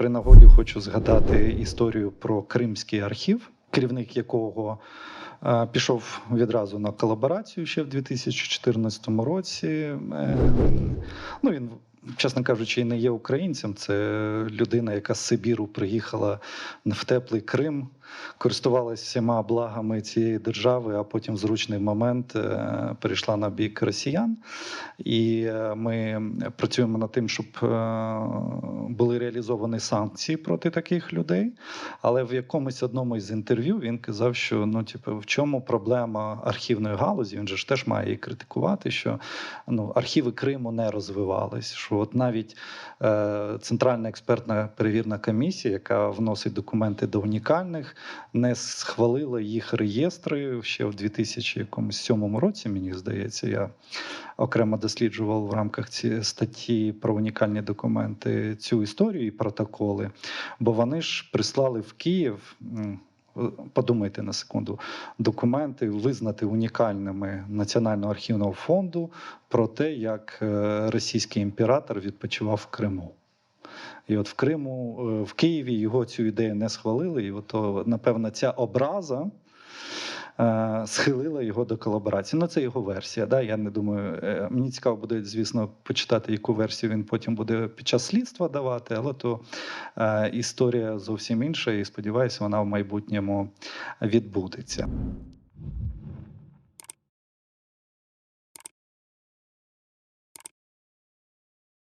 при нагоді хочу згадати історію про Кримський архів, керівник якого е, пішов відразу на колаборацію ще в 2014 році. Е, Ну, він, чесно кажучи, не є українцем. Це людина, яка з Сибіру приїхала в теплий Крим, користувалася всіма благами цієї держави, а потім в зручний момент е, перейшла на бік росіян. І ми працюємо над тим, щоб були реалізовані санкції проти таких людей. Але в якомусь одному із інтерв'ю він казав, що ну, типу, в чому проблема архівної галузі? Він же ж теж має її критикувати, що ну, архіви Криму не розвивались. Що от навіть е, Центральна експертна перевірна комісія, яка вносить документи до унікальних, не схвалила їх реєстри ще в 2007 році. Мені здається, я окремо досліджував в рамках цієї статті про унікальні документи цю історію і протоколи. Бо вони ж прислали в Київ. Подумайте на секунду, документи визнати унікальними Національного архівного фонду про те, як е, російський імператор відпочивав в Криму. І от в Криму, е, в Києві його цю ідею не схвалили. І от, напевно, ця образа е, схилила його до колаборації. Ну, це його версія. Да? Я не думаю. е, Мені цікаво буде, звісно, почитати, яку версію він потім буде під час слідства давати, але то е, історія зовсім інша, і сподіваюся, вона в майбутньому відбудеться.